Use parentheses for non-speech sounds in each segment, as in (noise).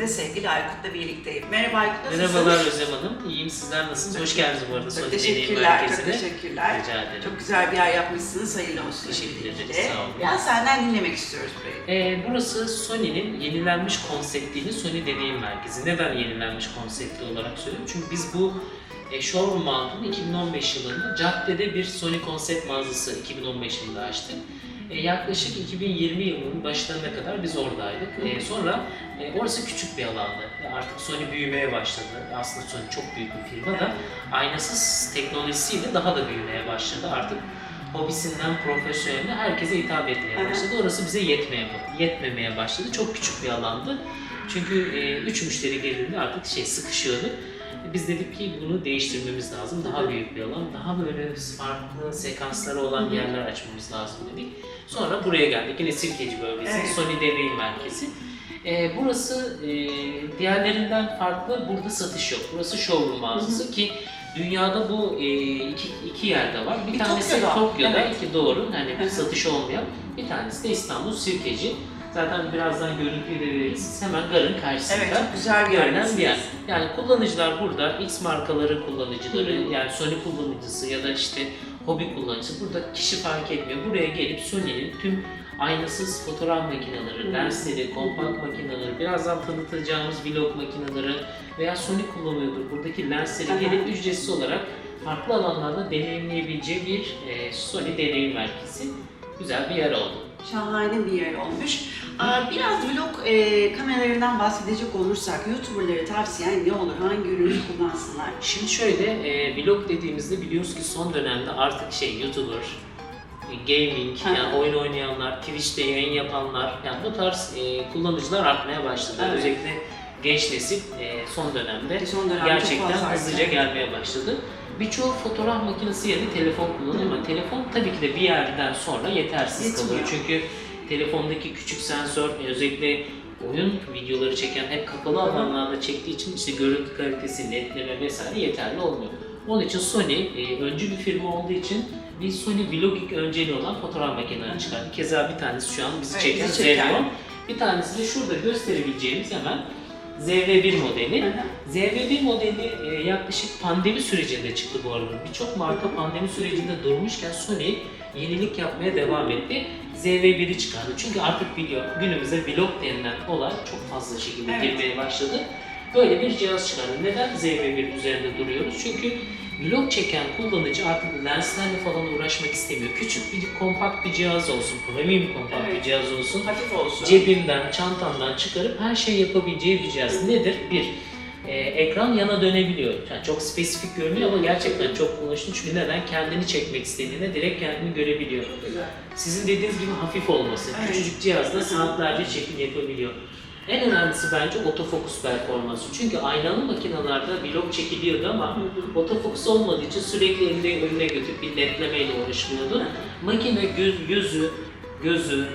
bölümünde sevgili Aykut'la birlikteyim. Merhaba Aykut, nasılsın? Merhabalar Özlem Hanım. İyiyim sizler nasılsınız? Hoş geldiniz bu arada Çok teşekkürler, çok teşekkürler. Rica ederim. Çok güzel bir yer yapmışsınız, hayırlı olsun. Teşekkür ederiz, sağ olun. Biraz senden dinlemek istiyoruz burayı. Ee, burası Sony'nin yenilenmiş konseptiydi Sony Deneyim Merkezi. Neden yenilenmiş konsepti olarak söylüyorum? Çünkü biz bu e, showroom mantığını 2015 yılında caddede bir Sony konsept mağazası 2015 yılında açtık. E, yaklaşık 2020 yılının başlarına kadar biz oradaydık. E, sonra e, orası küçük bir alandı. E, artık Sony büyümeye başladı. E, Aslında Sony çok büyük bir firma da aynasız teknolojisiyle daha da büyümeye başladı. Artık hobisinden profesyoneline herkese hitap etmeye başladı. Orası bize yetmeye, yetmemeye başladı. Çok küçük bir alandı. Çünkü e, üç müşteri geldiğinde artık şey sıkışıyordu. Biz dedik ki bunu değiştirmemiz lazım. Daha büyük bir alan, daha böyle farklı sekansları olan yerler açmamız lazım dedik. Sonra buraya geldik. Yine Sirkeci bölgesi, Evet. Sony Deneyim Merkezi. E, burası e, diğerlerinden farklı. Burada satış yok. Burası showroom mağazası ki dünyada bu e, iki, iki yerde var. Bir, Bir tanesi Tokyo'da, Tokyo'da, evet. ki doğru. Hani Hı hı. satış olmayan. Bir tanesi de İstanbul Sirkeci. Zaten birazdan görüntüyü de veririz. Hemen garın karşısında. Evet, çok güzel bir yerdesiniz. bir yer. Yani kullanıcılar burada X markaları kullanıcıları yani Sony kullanıcısı ya da işte hobi kullanıcısı burada kişi fark etmiyor. Buraya gelip Sony'nin tüm aynasız fotoğraf makineleri, Hı. lensleri, kompakt makineleri, birazdan tanıtacağımız vlog makineleri veya Sony kullanıyordur. Buradaki lensleri Aha. gelip ücretsiz olarak farklı alanlarda deneyimleyebileceği bir e, Sony deneyim merkezi. Güzel bir yer oldu. Şahane bir yer olmuş. Biraz vlog e, kameralarından bahsedecek olursak, YouTuber'lara tavsiyen ne olur? Hangi ürünü kullansınlar? Şimdi şöyle, e, vlog dediğimizde biliyoruz ki son dönemde artık şey YouTuber, e, gaming, yani oyun oynayanlar, Twitch'te yayın yapanlar, yani bu tarz e, kullanıcılar artmaya başladı. Evet. Özellikle genç nesil e, son dönemde Son dönemde çok gerçekten hızlıca gelmeye başladı. Birçoğu fotoğraf makinesi yerine telefon kullanıyor ama telefon tabii ki de bir yerden sonra yetersiz Yetmiyor. kalıyor. Çünkü telefondaki küçük sensör özellikle oyun videoları çeken hep kapalı alanlarda çektiği için işte görüntü kalitesi, netleme vesaire yeterli olmuyor. Onun için Sony e, öncü bir firma olduğu için bir Sony Vlogik önceliği olan fotoğraf makineleri çıkardı. Keza bir tanesi şu an bizi Evet, çeken. Xenon. Bir tanesi de şurada gösterebileceğimiz hemen ZV1 modeli. Hı hı. ZV1 modeli e, yaklaşık pandemi sürecinde çıktı bu arada. Birçok marka pandemi sürecinde durmuşken Sony yenilik yapmaya devam etti. ZV1'i çıkardı. Çünkü artık biliyor günümüzde vlog denilen olay çok fazla şekilde Evet. girmeye başladı. Böyle bir cihaz çıkardı. Neden ZV1 üzerinde duruyoruz? Çünkü vlog çeken kullanıcı artık lenslerle falan uğraşmak istemiyor. Küçük bir kompakt bir cihaz olsun, premium kompakt Evet. bir cihaz olsun Hafif olsun. cebimden, çantamdan çıkarıp her şey yapabileceği bir cihaz. Nedir? Bir, e, ekran yana dönebiliyor. Yani çok spesifik görünüyor ama gerçekten çok kullanışlı. Çünkü neden? Kendini çekmek istediğinde direkt kendini görebiliyor. Güzel. Sizin dediğiniz gibi hafif olması. Evet. Küçücük cihazda saatlerce çekim yapabiliyor. En önemlisi bence otofokus performansı. Çünkü aynalı makinalarda vlog çekiliyordu ama otofokus olmadığı için sürekli elinde önüne götürüp bir netlemeyle uğraşılıyordu. Makine göz, gözü, gözü,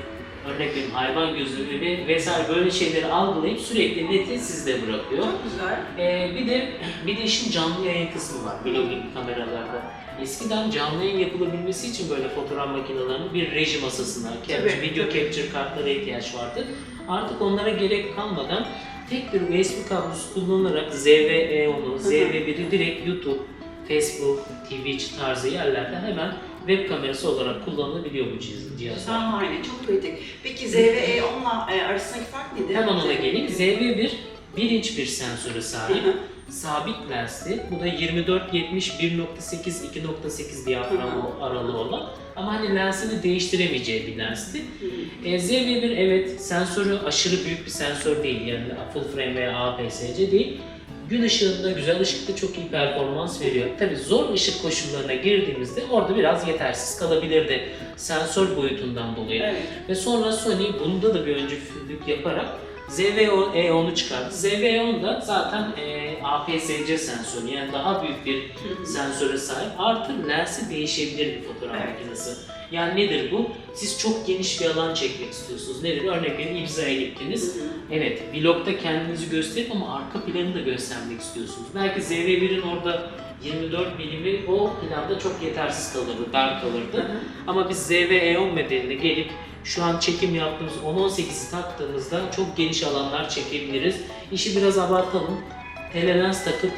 örnek veriyorum hayvan ve vesaire böyle şeyleri algılayıp sürekli neti sizde bırakıyor. Çok güzel. Ee, bir de bir de işin canlı yayın kısmı var vlogging kameralarda. Eskiden canlı yayın yapılabilmesi için böyle fotoğraf makinelerinin bir reji masasına, capture, video capture kartlara ihtiyaç vardı. Artık onlara gerek kalmadan tek bir USB kablosu kullanılarak ZV-E10'u, ZV1'i direkt YouTube, Facebook, Twitch tarzı yerlerde hemen web kamerası olarak kullanılabiliyor bu cihaz- cihazlar. Şahane, çok pratik. Peki ZVE onunla e, arasındaki fark nedir? Hemen ona geleyim. ZV1 1 inç bir sensöre sahip. Sabit lensli. Bu da 24 70 1.8 2.8 diyafram aralığı olan ama hani lensini değiştiremeyeceği bir lensti. E, ZV1 evet sensörü aşırı büyük bir sensör değil yani full frame veya APS-C değil. Gün ışığında, güzel ışıkta çok iyi performans veriyor. Tabi zor ışık koşullarına girdiğimizde orada biraz yetersiz kalabilirdi sensör boyutundan dolayı. Evet. Ve sonra Sony bunda da bir öncülük yaparak ZV-E10'u çıkardı. ZV-E10 da zaten e, APS-C sensörü yani daha büyük bir sensöre sahip. Artı lensi değişebilir bir fotoğraf Evet. makinesi. Yani nedir bu? Siz çok geniş bir alan çekmek istiyorsunuz. Nedir? Örnek verin İbza'ya gittiniz. Evet, vlogda kendinizi gösterip ama arka planı da göstermek istiyorsunuz. Belki ZV1'in orada 24 milimi o planda çok yetersiz kalırdı, dar kalırdı. Ama biz ZV-E10 modeline gelip Şu an çekim yaptığımız 10-18'i taktığımızda çok geniş alanlar çekebiliriz. İşi biraz abartalım. Telelens takıp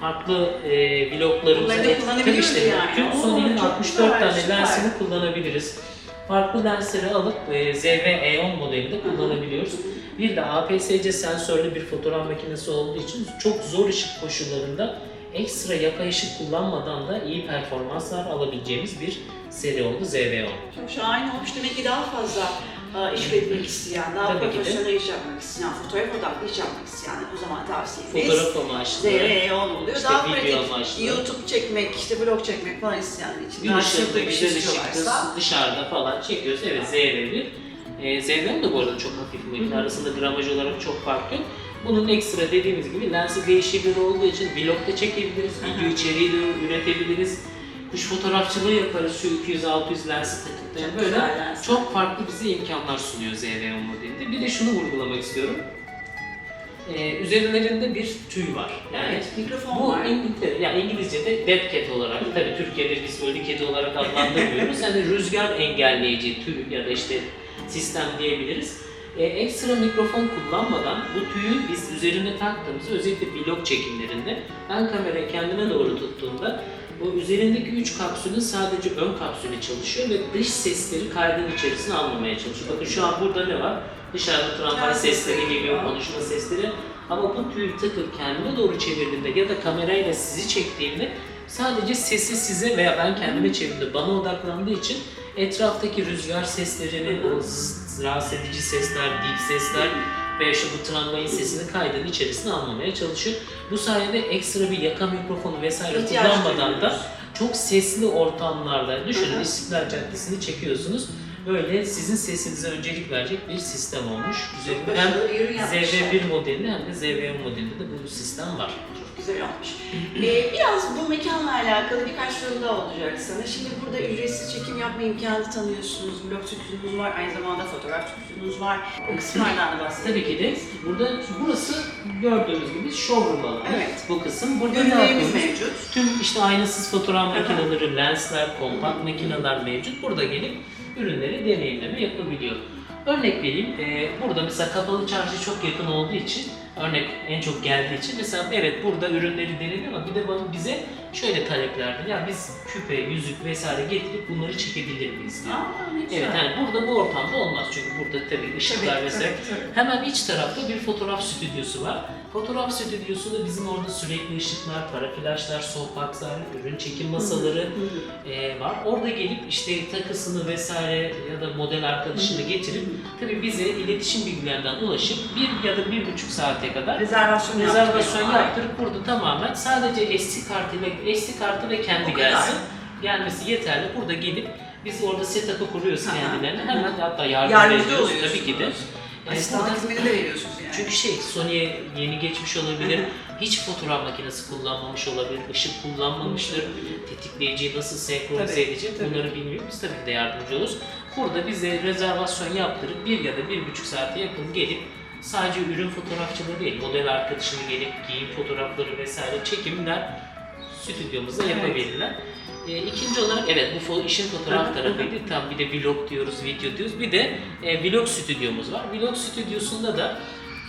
farklı e, vloglarımızı Tabii işte, yani. Tüm Sony'nin çok 64 güzel, tane lensini kullanabiliriz. Farklı lensleri alıp e, ZV-E10 modelinde kullanabiliyoruz. Bir de APS-C sensörlü bir fotoğraf makinesi olduğu için çok zor ışık koşullarında ekstra yapay ışık kullanmadan da iyi performanslar alabileceğimiz bir seri oldu ZV-10. Çok şahane olmuş. Demek ki daha fazla e, iş üretmek isteyen, daha Tabii profesyonel iş yapmak isteyen, fotoğraf odaklı iş yapmak isteyen o zaman tavsiyemiz. Fotoğraf amaçlı, ZRE oluyor. işte daha pratik amaçlı. YouTube çekmek, işte vlog çekmek falan isteyenler için. gün bir şey güzel ışıkta dışarıda falan çekiyoruz. Evet ZV1. E, ZV10 da bu arada çok hafif makine. Arasında gramaj olarak çok fark yok. Bunun ekstra dediğimiz gibi lensi değişebilir olduğu için vlogda çekebiliriz, video içeriği de üretebiliriz. Kuş fotoğrafçılığı yaparız şu 200-600 lensi takıp da yani böyle lens. çok farklı bize imkanlar sunuyor ZV10 modelinde. Bir de şunu vurgulamak istiyorum. Ee, üzerlerinde bir tüy var. Yani Evet, mikrofon bu var. İngiltere, yani İngilizce'de dead cat olarak, tabii Türkiye'de biz ölü kedi olarak adlandırmıyoruz. Yani rüzgar engelleyici tüy ya da işte sistem diyebiliriz. Ee, ekstra mikrofon kullanmadan bu tüyü biz üzerine taktığımızda özellikle vlog çekimlerinde ben kamerayı kendime doğru tuttuğumda bu üzerindeki üç kapsülün sadece ön kapsülü çalışıyor ve dış sesleri kaydın içerisine almamaya çalışıyor. Bakın şu an burada ne var? Dışarıda tramvay sesleri geliyor, konuşma sesleri. Ama bu tüyü takıp kendime doğru çevirdiğimde ya da kamerayla sizi çektiğimde sadece sesi size veya ben kendime çevirdiğimde bana odaklandığı için etraftaki rüzgar seslerini, o rahatsız edici sesler, dip sesler veya şu bu tramvayın sesini kaydın içerisine almamaya çalışıyor. Bu sayede ekstra bir yaka mikrofonu vesaire İhtiyaç kullanmadan da çok sesli ortamlarda düşünün. İstiklal Caddesi'ni çekiyorsunuz. Böyle sizin sesinize öncelik verecek bir sistem olmuş. Üzerinde hem Başarılı bir ürün yapmışlar. ZV1 modelinde hem de ZV10 modelinde de bu sistem var. Güzel olmuş. Ee, biraz bu mekanla alakalı birkaç soru daha olacak sana. Şimdi burada ücretsiz çekim yapma imkanı tanıyorsunuz. Blog stüdyonuz var, aynı zamanda fotoğraf stüdyonuz var. O kısımlardan da bahsedelim. Tabii ki de burada burası gördüğünüz gibi showroom alanı. Evet. Bu kısım. Burada ne yapıyoruz? mevcut. Tüm işte aynasız fotoğraf makineleri, lensler, kompakt makineler mevcut. Burada gelip ürünleri deneyimleme yapabiliyor. Örnek vereyim, e, burada mesela kapalı çarşı çok yakın olduğu için, örnek en çok geldiği için mesela evet burada ürünleri denedi ama bir de bana bize şöyle taleplerdi. Ya biz küpe, yüzük vesaire getirip bunları çekebilir miyiz diyor. Aa. Evet yani burada bu ortamda olmaz çünkü burada tabii ışıklar Tabii, vesaire. tabii, tabii. Hemen iç tarafta bir fotoğraf stüdyosu var. Fotoğraf stüdyosunda bizim orada sürekli ışıklar, paraflaşlar, sohbetler, ürün çekim masaları e, var. Orada gelip işte takısını vesaire ya da model arkadaşını getirip tabii bize iletişim bilgilerinden ulaşıp bir ya da bir buçuk saate kadar Rezervasyon, rezervasyon yaptırıyorlar. yaptırıp burada tamamen sadece SD kartıyla SD kartı ve kendi O kadar. gelsin. Gelmesi yeterli. Burada gelip biz orada setup'ı kuruyoruz Aha. kendilerine. Hemen hatta yardım Yardımcı ediyoruz oluyorsunuz. tabii ki de. Asistan burada- hizmeti de veriyorsunuz. Çünkü şey Sony'ye yeni geçmiş olabilir, hiç fotoğraf makinesi kullanmamış olabilir, ışık kullanmamıştır, tetikleyiciyi nasıl senkronize Tabii, edecek tabii. bunları bilmiyor. Biz tabii ki de yardımcı oluruz. Burada bize rezervasyon yaptırıp bir ya da bir buçuk saate yakın gelip sadece ürün fotoğrafçılığı değil, model arkadaşını gelip giyim fotoğrafları vesaire çekimler stüdyomuzda Evet. yapabilirler. E, ikinci olarak evet bu fo- işin fotoğraf (laughs) tarafıydı. Tam bir de vlog diyoruz, video diyoruz. Bir de e, vlog stüdyomuz var. Vlog stüdyosunda da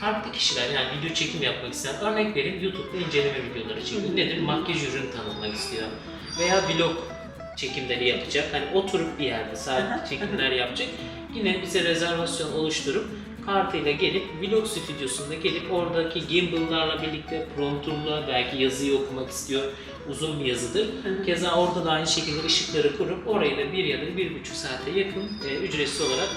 farklı kişiler yani video çekim yapmak isteyen örnek vereyim YouTube'da inceleme videoları çekiyor. Nedir? Makyaj ürün tanıtmak istiyor. Veya vlog çekimleri yapacak. Hani oturup bir yerde hı, çekimler yapacak. Yine bize rezervasyon oluşturup kartıyla gelip vlog stüdyosunda gelip oradaki gimbal'larla birlikte prompterla belki yazıyı okumak istiyor. Uzun bir yazıdır. Keza orada da aynı şekilde ışıkları kurup orayı da bir ya da bir buçuk saate yakın e, ücretsiz olarak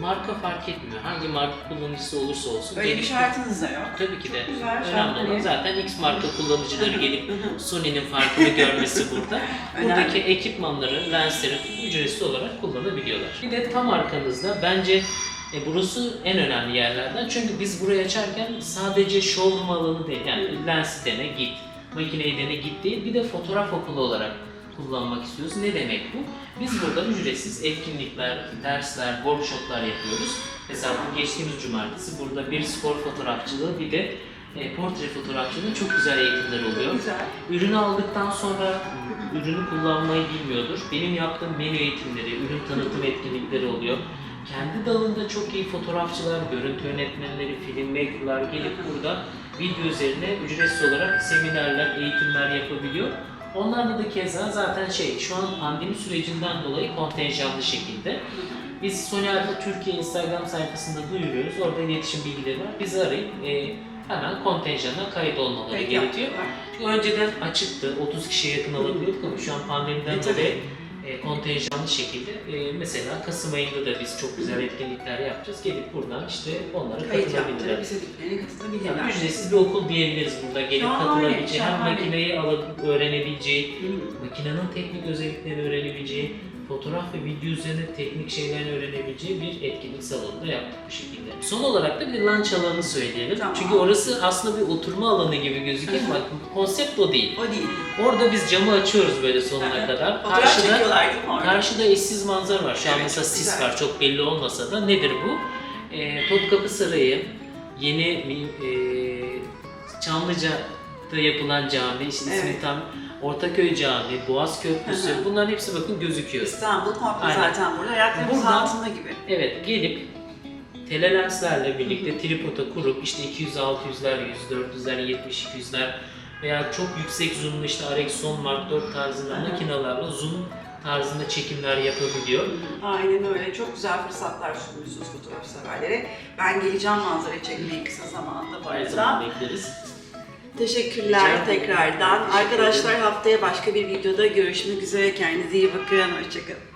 marka fark etmiyor. Hangi marka kullanıcısı olursa olsun. Öyle bir şartınız da yok. Tabii ki de. Güzel, Önemli olan zaten X marka kullanıcıları gelip. Sony'nin farkını görmesi burada. (laughs) Önemli. Buradaki ekipmanları, lensleri ücretsiz olarak kullanabiliyorlar. Bir de tam arkanızda bence e, burası en önemli yerlerden. Çünkü biz burayı açarken sadece showroom alanı değil, yani lensi dene git, makineyi dene git değil, bir de fotoğraf okulu olarak kullanmak istiyoruz. Ne demek bu? Biz burada ücretsiz etkinlikler, dersler, workshoplar yapıyoruz. Mesela bu geçtiğimiz cumartesi burada bir spor fotoğrafçılığı bir de e, portre fotoğrafçılığında çok güzel eğitimler oluyor. Güzel. Ürünü aldıktan sonra ürünü kullanmayı bilmiyordur. Benim yaptığım menü eğitimleri, ürün tanıtım etkinlikleri oluyor. Kendi dalında çok iyi fotoğrafçılar, görüntü yönetmenleri, filmmakerlar gelip burada video üzerine ücretsiz olarak seminerler, eğitimler yapabiliyor. Onlarla da keza zaten şey, şu an pandemi sürecinden dolayı kontenjanlı şekilde. Biz Sony Türkiye Instagram sayfasında duyuruyoruz. Orada iletişim bilgileri var. Bizi arayıp e, hemen kontenjana kayıt olmaları Peki, gerekiyor. yaptılar. Çünkü önceden açıktı, 30 kişiye yakın alabiliyorduk ama şu an pandemiden E, dolayı e, kontenjanlı şekilde e, mesela Kasım ayında da biz çok güzel etkinlikler yapacağız. Gelip buradan işte onlara Kayıt katılabilirler. yaptırıp istediklerine katılabilirler. Yani ücretsiz bir okul diyebiliriz burada gelip Şahane, katılabileceği, hem şahane. makineyi alıp öğrenebileceği, makinenin teknik özelliklerini öğrenebileceği, fotoğraf ve video üzerine teknik şeylerini öğrenebileceği bir etkinlik salonu da yaptık bu şekilde. Son olarak da bir lunch alanı söyleyelim. Tamam. Çünkü orası aslında bir oturma alanı gibi gözüküyor ama konsept o değil. O değil. Orada biz camı açıyoruz böyle sonuna Evet. kadar. Fotoğraf Karşıda, çekiyorlar değil mi orada? karşıda eşsiz manzara var. Şu an Evet, mesela çok sis güzel. var çok belli olmasa da. Nedir bu? Ee, Topkapı Sarayı, yeni e, Çamlıca'da yapılan cami, ismi Evet. tam Ortaköy Camii, Boğaz Köprüsü Hı hı. bunların hepsi bakın gözüküyor. İstanbul komple Aynen. zaten burada. Ayaklarımız Buradan- altında gibi. Evet gelip telelenslerle birlikte tripoda kurup işte 200-600'ler, 100-400'ler, 70-200'ler veya çok yüksek zoomlu işte RX Son Mark 4 tarzında Hı hı. makinalarla zoom tarzında çekimler yapabiliyor. Aynen öyle. Çok güzel fırsatlar sunuyorsunuz fotoğraf severlere. Ben geleceğim manzarayı çekmeye kısa zamanda bu Her arada. zaman bekleriz. Teşekkürler tekrardan. Teşekkür Arkadaşlar haftaya başka bir videoda görüşmek üzere. Kendinize iyi bakın. Hoşçakalın.